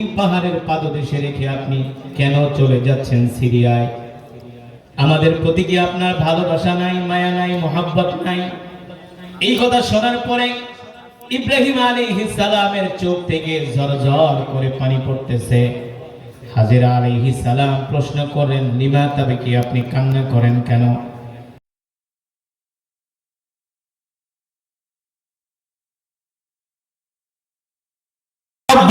পাহাড়ের পাদদেশে রেখে আপনি কেন চলে যাচ্ছেন সিরিয়ায়? আমাদের প্রতি কি আপনার ভালোবাসা নাই, মায়া নাই, মোহাব্বত নাই? এই কথা শোনার পরে ইব্রাহিম আলী সালামের চোখ থেকে ঝরঝর করে পানি পড়তেছে। হাজিরা আলী সালাম প্রশ্ন করেন লিমা তবে কি আপনি কান্না করেন কেন?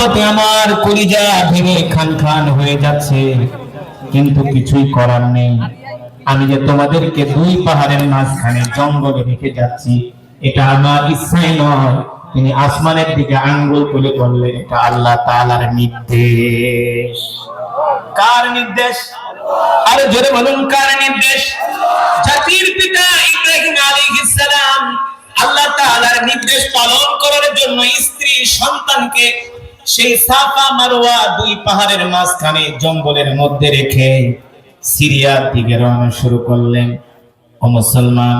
মোহাব্বতে আমার কলিজা ভেঙে খান খান হয়ে যাচ্ছে। কিন্তু কিছুই করার নেই। আমি যে তোমাদেরকে দুই পাহাড়ের মাঝখানে জঙ্গলে রেখে যাচ্ছি, এটা আমার ইচ্ছাই নয়। তিনি আসমানের দিকে আঙ্গুল তুলে বললেন, এটা আল্লাহ তাআলার নির্দেশ। কার নির্দেশ? আরে জোরে বলুন, কার নির্দেশ? জাতির পিতা ইব্রাহিম আলাইহিস সালাম আল্লাহ তাআলার নির্দেশ পালন করার জন্য স্ত্রী সন্তানকে সেই সাফা মারওয়া দুই পাহাড়ের মাঝখানে জঙ্গলের মধ্যে রেখে সিরিয়ার দিকে রওনা শুরু করলেন। ও মুসলমান,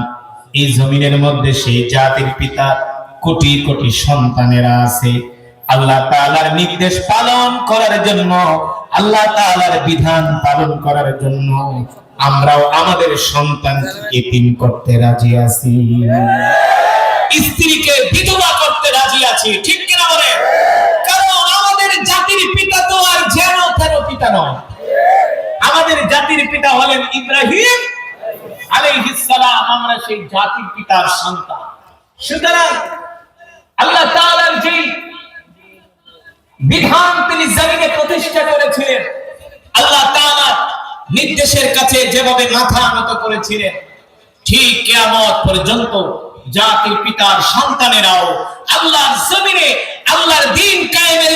এই জমিনের মধ্যে সেই জাতির পিতা কোটি কোটি সন্তানেরা আছে। আল্লাহ তাআলার নির্দেশ পালন করার জন্য, আল্লাহ তাআলার বিধান পালন করার জন্য আমরাও আমাদের সন্তানকে এতিম করতে রাজি আছি। স্ত্রীকে বিধবা করতে রাজি আছি, ঠিক ইব্রাহিম আলাইহিস সালাম, আমরা সেই জাতির পিতার সন্তান। সুতরাং আল্লাহ তাআলার যে বিধান তিনি জমিনে প্রতিষ্ঠা করেছিলেন, আল্লাহ তাআলা নির্দেশের কাছে যেভাবে মাথা নত করেছিলেন, ঠিক কিয়ামত পর্যন্ত জাতির পিতার সন্তানেরাও আল্লাহর জমিনে আল্লাহর দিন কায়েমের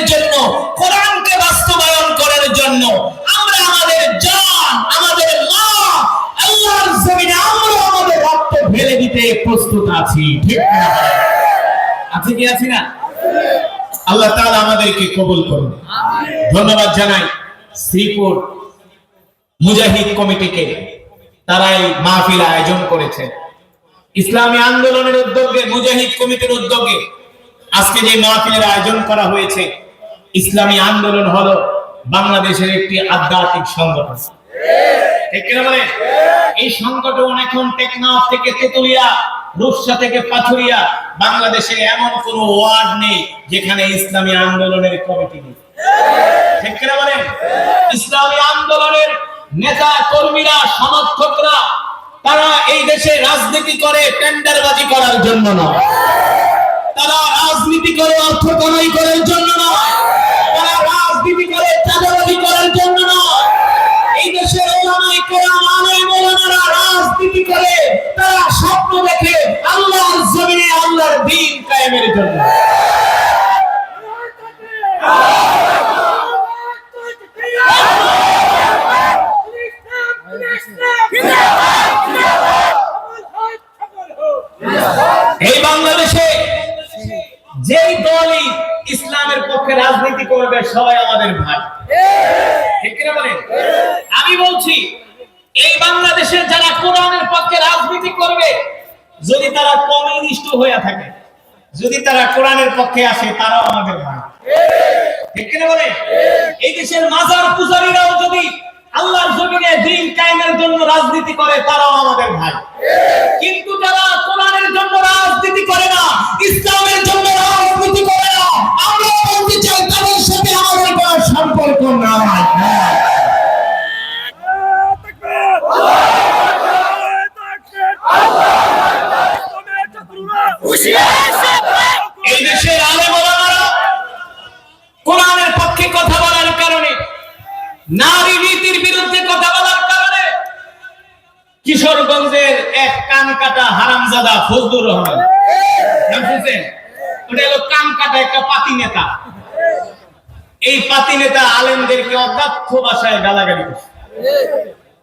প্রস্তুত আছি। ঠিক আছে কি আছি না? আল্লাহ তাআলা আমাদেরকে কবুল করুন। ধন্যবাদ জানাই শ্রীপুর মুজাহিদ কমিটিকে। তারা এই মাহফিল আয়োজন করেছে। ইসলামী আন্দোলনের উদ্যোগে মুজাহিদ কমিটির উদ্যোগে আজকে যে মাহফিলের আয়োজন করা হয়েছে ইসলামী আন্দোলন হলো বাংলাদেশের একটি আধ্যাত্মিক সংগঠন। এই সংগঠন এখন টেকনাফ থেকে তেতুলিয়া থেকে পাথুরিয়া, বাংলাদেশে এমন কোন ওয়ার্ড নেই যেখানে ইসলামী আন্দোলনের কমিটি নেই। ইসলামী আন্দোলনের নেতা, কর্মীরা, সমর্থকরা, তারা এই দেশে রাজনীতি করে টেন্ডারবাজি করার জন্য নয়। তারা রাজনীতি করে অর্থ করার জন্য জন্য। এই বাংলাদেশে যেই দলই ইসলামের পক্ষে রাজনীতি করবে, সবাই আমাদের ভাই। ঠিক আমি বলছি, এই বাংলাদেশের যারা কোরআনের পক্ষে রাজনীতি করবে, যদি তারা কমিউনিস্ট হয়ে থাকে যদি তারা কোরআনের পক্ষে আসে, তারাও আমাদের ভাই। ঠিক কিনা বলে এই দেশের মাজার পূজারীরাও যদি আল্লাহর জমিনে দিন কায়েমের জন্য রাজনীতি করে তারাও নারী নীতির বিরুদ্ধে কথা বলার কারণে কিশোরগঞ্জের এক কান কাটা হারামজাদা ফজলুর রহমান।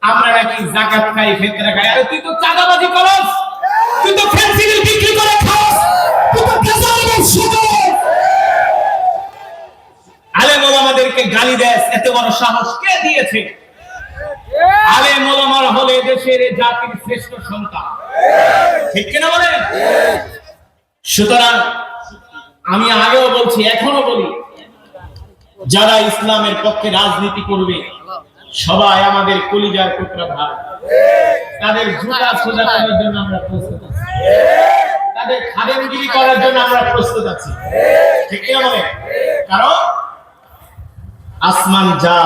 আমরা নাকি জাকাত খাই, ফেতরা খাই। আরে তুই তো চাঁদাবাজি করস! এত বড় সাহস কে দিয়েছে? ওলামার হলে দেশের জাতির শ্রেষ্ঠ সন্তান। ঠিক কিনা সুতরাং আমি আগেও বলছি, এখনও বলি, যারা ইসলামের পক্ষে রাজনীতি করবে, সবাই আমাদের কলিজার ভাই তাদের জুতা সোজা করার জন্য আমরা প্রস্তুত আছি। তাদের খাদেমগিরি করার জন্য আমরা প্রস্তুত আছি। ঠিক কিনা কারণ আসমান যা